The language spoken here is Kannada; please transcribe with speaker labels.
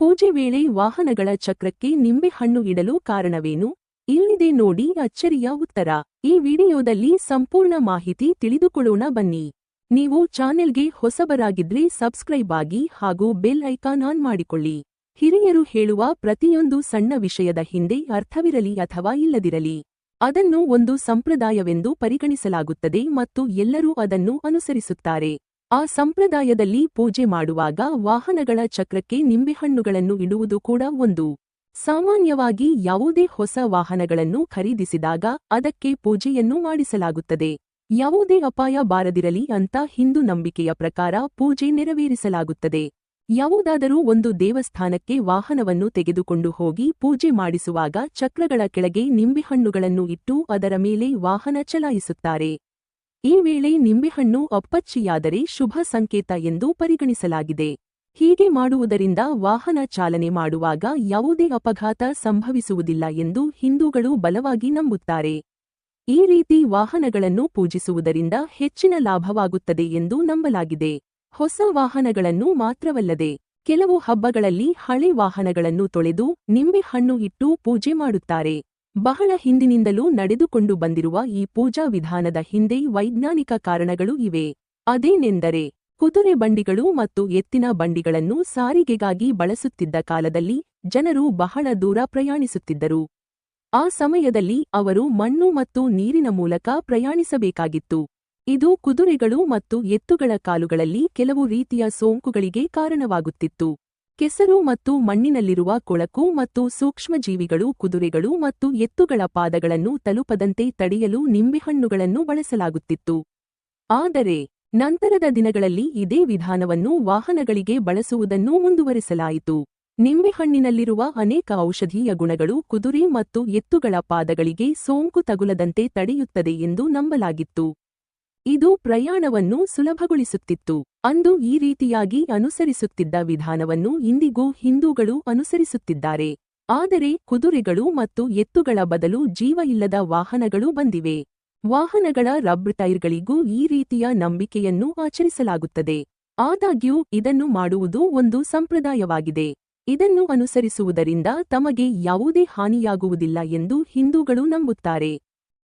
Speaker 1: ಪೂಜೆ ವೇಳೆ ವಾಹನಗಳ ಚಕ್ರಕ್ಕೆ ನಿಂಬೆಹಣ್ಣು ಇಡಲು ಕಾರಣವೇನು? ಇಲ್ಲಿದೆ ನೋಡಿ ಅಚ್ಚರಿಯ ಉತ್ತರ. ಈ ವಿಡಿಯೋದಲ್ಲಿ ಸಂಪೂರ್ಣ ಮಾಹಿತಿ ತಿಳಿದುಕೊಳ್ಳೋಣ ಬನ್ನಿ. ನೀವು ಚಾನೆಲ್ಗೆ ಹೊಸಬರಾಗಿದ್ರೆ ಸಬ್ಸ್ಕ್ರೈಬ್ ಆಗಿ ಹಾಗೂ ಬೆಲ್ ಐಕಾನ್ ಆನ್ ಮಾಡಿಕೊಳ್ಳಿ. ಹಿರಿಯರು ಹೇಳುವ ಪ್ರತಿಯೊಂದು ಸಣ್ಣ ವಿಷಯದ ಹಿಂದೆ ಅರ್ಥವಿರಲಿ ಅಥವಾ ಇಲ್ಲದಿರಲಿ. ಅದನ್ನು ಒಂದು ಸಂಪ್ರದಾಯವೆಂದು ಪರಿಗಣಿಸಲಾಗುತ್ತದೆ ಮತ್ತು ಎಲ್ಲರೂ ಅದನ್ನು ಅನುಸರಿಸುತ್ತಾರೆ. ಆ ಸಂಪ್ರದಾಯದಲ್ಲಿ ಪೂಜೆ ಮಾಡುವಾಗ ವಾಹನಗಳ ಚಕ್ರಕ್ಕೆ ನಿಂಬೆಹಣ್ಣುಗಳನ್ನು ಇಡುವುದು ಕೂಡ ಒಂದು. ಸಾಮಾನ್ಯವಾಗಿ ಯಾವುದೇ ಹೊಸ ವಾಹನಗಳನ್ನು ಖರೀದಿಸಿದಾಗ ಅದಕ್ಕೆ ಪೂಜೆಯನ್ನು ಮಾಡಿಸಲಾಗುತ್ತದೆ. ಯಾವುದೇ ಅಪಾಯ ಬಾರದಿರಲಿ ಅಂತ ಹಿಂದೂ ನಂಬಿಕೆಯ ಪ್ರಕಾರ ಪೂಜೆ ನೆರವೇರಿಸಲಾಗುತ್ತದೆ. ಯಾವುದಾದರೂ ಒಂದು ದೇವಸ್ಥಾನಕ್ಕೆ ವಾಹನವನ್ನು ತೆಗೆದುಕೊಂಡು ಹೋಗಿ ಪೂಜೆ ಮಾಡಿಸುವಾಗ ಚಕ್ರಗಳ ಕೆಳಗೆ ನಿಂಬೆಹಣ್ಣುಗಳನ್ನು ಇಟ್ಟು ಅದರ ಮೇಲೆ ವಾಹನ ಚಲಾಯಿಸುತ್ತಾರೆ. ಈ ವೇಳೆ ನಿಂಬೆಹಣ್ಣು ಅಪ್ಪಚ್ಚಿಯಾದರೆ ಶುಭ ಸಂಕೇತ ಎಂದು ಪರಿಗಣಿಸಲಾಗಿದೆ. ಹೀಗೆ ಮಾಡುವುದರಿಂದ ವಾಹನ ಚಾಲನೆ ಮಾಡುವಾಗ ಯಾವುದೇ ಅಪಘಾತ ಸಂಭವಿಸುವುದಿಲ್ಲ ಎಂದು ಹಿಂದೂಗಳು ಬಲವಾಗಿ ನಂಬುತ್ತಾರೆ. ಈ ರೀತಿ ವಾಹನಗಳನ್ನು ಪೂಜಿಸುವುದರಿಂದ ಹೆಚ್ಚಿನ ಲಾಭವಾಗುತ್ತದೆ ಎಂದು ನಂಬಲಾಗಿದೆ. ಹೊಸ ವಾಹನಗಳನ್ನು ಮಾತ್ರವಲ್ಲದೆ, ಕೆಲವು ಹಬ್ಬಗಳಲ್ಲಿ ಹಳೆ ವಾಹನಗಳನ್ನು ತೊಳೆದು ನಿಂಬೆಹಣ್ಣು ಇಟ್ಟು ಪೂಜೆ ಮಾಡುತ್ತಾರೆ. ಬಹಳ ಹಿಂದಿನಿಂದಲೂ ನಡೆದುಕೊಂಡು ಬಂದಿರುವ ಈ ಪೂಜಾ ವಿಧಾನದ ಹಿಂದೆ ವೈಜ್ಞಾನಿಕ ಕಾರಣಗಳು ಇವೆ. ಅದೇನೆಂದರೆ, ಕುದುರೆ ಬಂಡಿಗಳು ಮತ್ತು ಎತ್ತಿನ ಬಂಡಿಗಳನ್ನು ಸಾರಿಗೆಗಾಗಿ ಬಳಸುತ್ತಿದ್ದ ಕಾಲದಲ್ಲಿ ಜನರು ಬಹಳ ದೂರ ಪ್ರಯಾಣಿಸುತ್ತಿದ್ದರು. ಆ ಸಮಯದಲ್ಲಿ ಅವರು ಮಣ್ಣು ಮತ್ತು ನೀರಿನ ಮೂಲಕ ಪ್ರಯಾಣಿಸಬೇಕಾಗಿತ್ತು. ಇದು ಕುದುರೆಗಳು ಮತ್ತು ಎತ್ತುಗಳ ಕಾಲುಗಳಲ್ಲಿ ಕೆಲವು ರೀತಿಯ ಸೋಂಕುಗಳಿಗೆ ಕಾರಣವಾಗುತ್ತಿತ್ತು. ಕೆಸರು ಮತ್ತು ಮಣ್ಣಿನಲ್ಲಿರುವ ಕೊಳಕು ಮತ್ತು ಸೂಕ್ಷ್ಮಜೀವಿಗಳು, ಕುದುರೆಗಳು ಮತ್ತು ಎತ್ತುಗಳ ಪಾದಗಳನ್ನು ತಲುಪದಂತೆ ತಡೆಯಲು ನಿಂಬೆಹಣ್ಣುಗಳನ್ನು ಬಳಸಲಾಗುತ್ತಿತ್ತು. ಆದರೆ, ನಂತರದ ದಿನಗಳಲ್ಲಿ ಇದೇ ವಿಧಾನವನ್ನು ವಾಹನಗಳಿಗೆ ಬಳಸುವುದನ್ನು ಮುಂದುವರೆಸಲಾಯಿತು. ನಿಂಬೆಹಣ್ಣಿನಲ್ಲಿರುವ ಅನೇಕ ಔಷಧೀಯ ಗುಣಗಳು ಕುದುರೆ ಮತ್ತು ಎತ್ತುಗಳ ಪಾದಗಳಿಗೆ ಸೋಂಕು ತಗುಲದಂತೆ ತಡೆಯುತ್ತದೆ ಎಂದು ನಂಬಲಾಗಿತ್ತು. ಇದು ಪ್ರಯಾಣವನ್ನು ಸುಲಭಗೊಳಿಸುತ್ತಿತ್ತು. ಅಂದು ಈ ರೀತಿಯಾಗಿ ಅನುಸರಿಸುತ್ತಿದ್ದ ವಿಧಾನವನ್ನು ಇಂದಿಗೂ ಹಿಂದೂಗಳು ಅನುಸರಿಸುತ್ತಿದ್ದಾರೆ. ಆದರೆ ಕುದುರೆಗಳು ಮತ್ತು ಎತ್ತುಗಳ ಬದಲು ಜೀವ ಇಲ್ಲದ ವಾಹನಗಳು ಬಂದಿವೆ. ವಾಹನಗಳ ರಬ್ಬರ್ ಟೈರ್ಗಳಿಗೂ ಈ ರೀತಿಯ ನಂಬಿಕೆಯನ್ನು ಆಚರಿಸಲಾಗುತ್ತದೆ. ಆದಾಗ್ಯೂ ಇದನ್ನು ಮಾಡುವುದು ಒಂದು ಸಂಪ್ರದಾಯವಾಗಿದೆ. ಇದನ್ನು ಅನುಸರಿಸುವುದರಿಂದ ತಮಗೆ ಯಾವುದೇ ಹಾನಿಯಾಗುವುದಿಲ್ಲ ಎಂದು ಹಿಂದೂಗಳು ನಂಬುತ್ತಾರೆ.